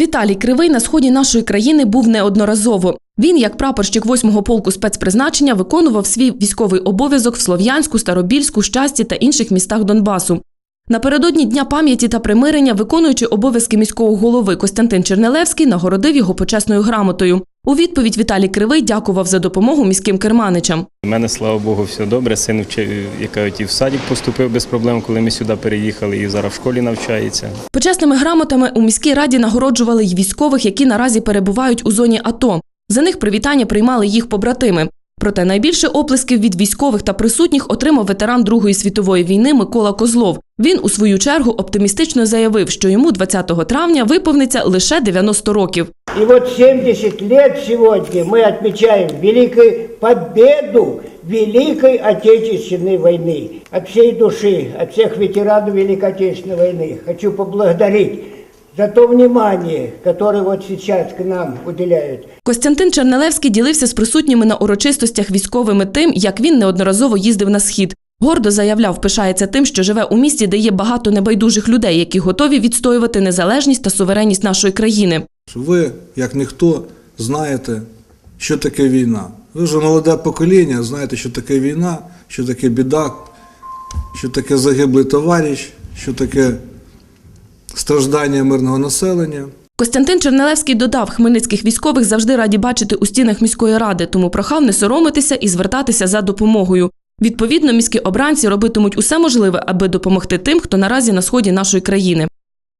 Віталій Кривий на сході нашої країни був неодноразово. Він, як прапорщик 8-го полку спецпризначення, виконував свій військовий обов'язок в Слов'янську, Старобільську, Щасті та інших містах Донбасу. Напередодні Дня пам'яті та примирення, виконуючи обов'язки міського голови Костянтин Чернелевський, нагородив його почесною грамотою. У відповідь Віталій Кривий дякував за допомогу міським керманичам. У мене, слава Богу, все добре. Син вчи- яка і в садик поступив без проблем, коли ми сюди переїхали, і зараз в школі навчається. Почесними грамотами у міській раді нагороджували й військових, які наразі перебувають у зоні АТО. За них привітання приймали їх побратими. Проте найбільше оплесків від військових та присутніх отримав ветеран Другої світової війни Микола Козлов. Він у свою чергу оптимістично заявив, що йому 20 травня виповниться лише 90 років. И вот 70 лет сегодня мы отмечаем великую победу Великой Отечественной войны. От всей души, от всех ветеранов Великой Отечественной войны хочу поблагодарить за то внимание, которое вот сейчас к нам уделяют. Костянтин Чернелевський ділився з присутніми на урочистостях військовими тим, як він неодноразово їздив на схід. Гордо заявляв, пишається тим, що живе у місті, де є багато небайдужих людей, які готові відстоювати незалежність та суверенність нашої країни. ви, як ніхто, знаєте, що таке війна. Ви вже молоде покоління, знаєте, що таке війна, що таке біда, що таке загиблий товариш, що таке страждання мирного населення. Костянтин Чернелевський додав, хмельницьких військових завжди раді бачити у стінах міської ради, тому прохав не соромитися і звертатися за допомогою. Відповідно, міські обранці робитимуть усе можливе, аби допомогти тим, хто наразі на сході нашої країни.